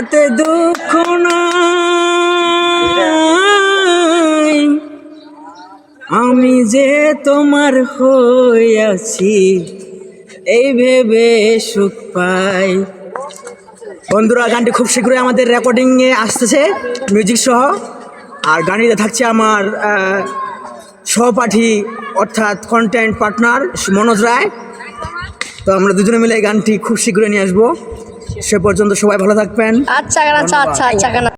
তাতে দুঃখ নাই। আমি যে তোমার হইয়াছি এই ভেবে সুখ পাই। বন্ধুরা, গানটি খুব শীঘ্রই আমাদের রেকর্ডিংয়ে আসতেছে মিউজিক সহ। আর গানটিতে থাকছে আমার সহপাঠী, অর্থাৎ কন্টেন্ট পার্টনার মনোজ রায়। তো আমরা দুজনে মিলে এই গানটি খুব শীঘ্রই নিয়ে আসব। সে পর্যন্ত সবাই ভালো থাকবেন আচ্ছা আচ্ছা আচ্ছা আচ্ছা